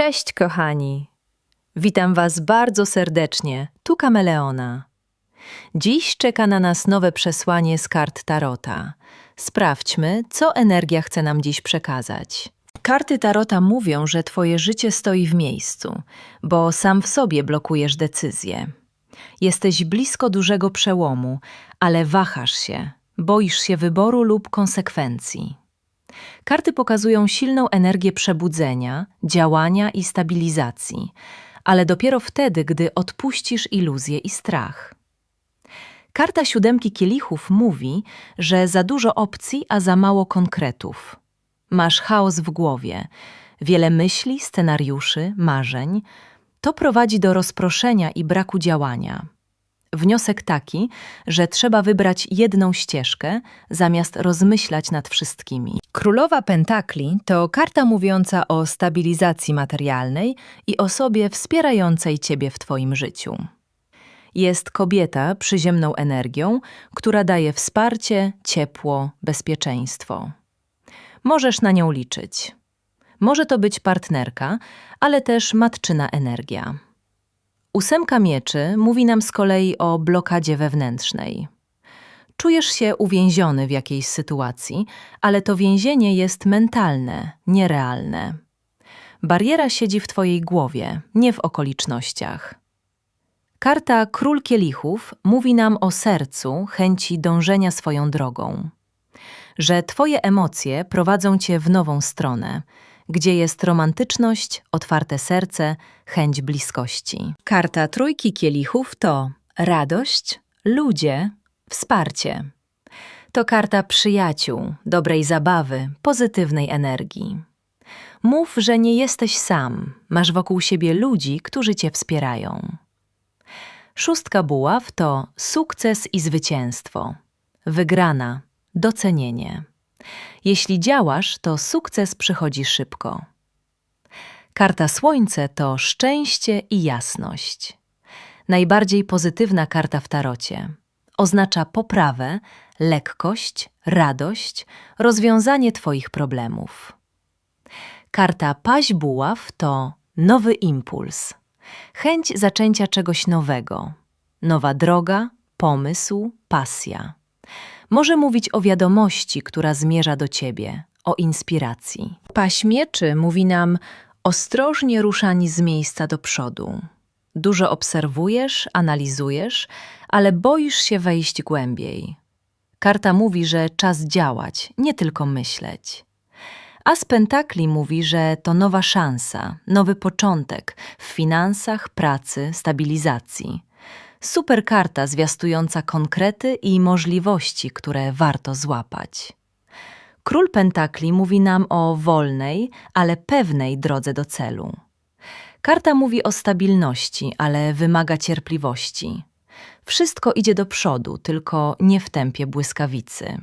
Cześć, kochani! Witam Was bardzo serdecznie. Tu Kameleona. Dziś czeka na nas nowe przesłanie z kart Tarota. Sprawdźmy, co energia chce nam dziś przekazać. Karty Tarota mówią, że Twoje życie stoi w miejscu, bo sam w sobie blokujesz decyzje. Jesteś blisko dużego przełomu, ale wahasz się, boisz się wyboru lub konsekwencji. Karty pokazują silną energię przebudzenia, działania i stabilizacji, ale dopiero wtedy, gdy odpuścisz iluzję i strach. Karta siódemki kielichów mówi, że za dużo opcji, a za mało konkretów. Masz chaos w głowie, wiele myśli, scenariuszy, marzeń. To prowadzi do rozproszenia i braku działania. Wniosek taki, że trzeba wybrać jedną ścieżkę, zamiast rozmyślać nad wszystkimi. Królowa Pentakli to karta mówiąca o stabilizacji materialnej i osobie wspierającej ciebie w twoim życiu. Jest kobieta przyziemną energią, która daje wsparcie, ciepło, bezpieczeństwo. Możesz na nią liczyć. Może to być partnerka, ale też matczyna energia. Ósemka mieczy mówi nam z kolei o blokadzie wewnętrznej. Czujesz się uwięziony w jakiejś sytuacji, ale to więzienie jest mentalne, nierealne. Bariera siedzi w twojej głowie, nie w okolicznościach. Karta Król Kielichów mówi nam o sercu, chęci dążenia swoją drogą. Że twoje emocje prowadzą cię w nową stronę, gdzie jest romantyczność, otwarte serce, chęć bliskości. Karta Trójki Kielichów to radość, ludzie, wsparcie. To karta przyjaciół, dobrej zabawy, pozytywnej energii. Mów, że nie jesteś sam, masz wokół siebie ludzi, którzy cię wspierają. Szóstka buław to sukces i zwycięstwo, wygrana, docenienie. Jeśli działasz, to sukces przychodzi szybko. Karta Słońce to szczęście i jasność. Najbardziej pozytywna karta w tarocie. Oznacza poprawę, lekkość, radość, rozwiązanie Twoich problemów. Karta Paź Buław to nowy impuls, chęć zaczęcia czegoś nowego, nowa droga, pomysł, pasja. Może mówić o wiadomości, która zmierza do ciebie, o inspiracji. Paź mieczy mówi nam ostrożnie ruszani z miejsca do przodu. Dużo obserwujesz, analizujesz, ale boisz się wejść głębiej. Karta mówi, że czas działać, nie tylko myśleć. A z Pentakli mówi, że to nowa szansa, nowy początek w finansach, pracy, stabilizacji. Super karta zwiastująca konkrety i możliwości, które warto złapać. Król Pentakli mówi nam o wolnej, ale pewnej drodze do celu. Karta mówi o stabilności, ale wymaga cierpliwości. Wszystko idzie do przodu, tylko nie w tempie błyskawicy.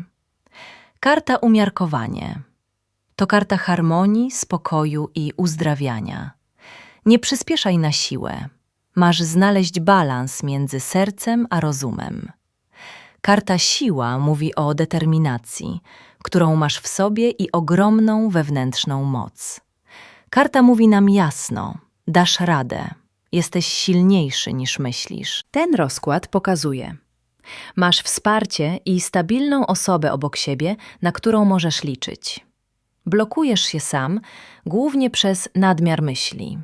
Karta umiarkowanie. To karta harmonii, spokoju i uzdrawiania. Nie przyspieszaj na siłę. Masz znaleźć balans między sercem a rozumem. Karta siła mówi o determinacji, którą masz w sobie i ogromną wewnętrzną moc. Karta mówi nam jasno: dasz radę, jesteś silniejszy niż myślisz. Ten rozkład pokazuje: masz wsparcie i stabilną osobę obok siebie, na którą możesz liczyć. Blokujesz się sam, głównie przez nadmiar myśli.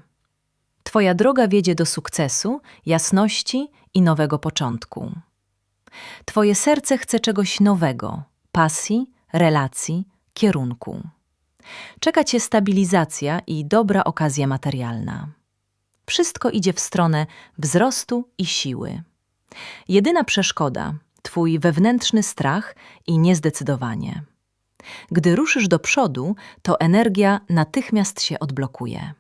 Twoja droga wiedzie do sukcesu, jasności i nowego początku. Twoje serce chce czegoś nowego pasji, relacji, kierunku. Czeka Cię stabilizacja i dobra okazja materialna. Wszystko idzie w stronę wzrostu i siły. Jedyna przeszkoda Twój wewnętrzny strach i niezdecydowanie. Gdy ruszysz do przodu, to energia natychmiast się odblokuje.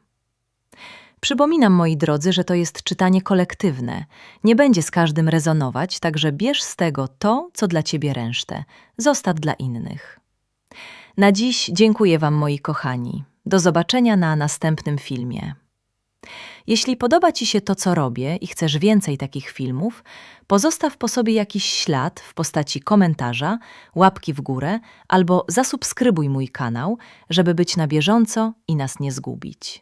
Przypominam, moi drodzy, że to jest czytanie kolektywne. Nie będzie z każdym rezonować, także bierz z tego to, co dla ciebie resztę. Zostaw dla innych. Na dziś dziękuję Wam, moi kochani. Do zobaczenia na następnym filmie. Jeśli podoba Ci się to, co robię i chcesz więcej takich filmów, pozostaw po sobie jakiś ślad w postaci komentarza, łapki w górę albo zasubskrybuj mój kanał, żeby być na bieżąco i nas nie zgubić.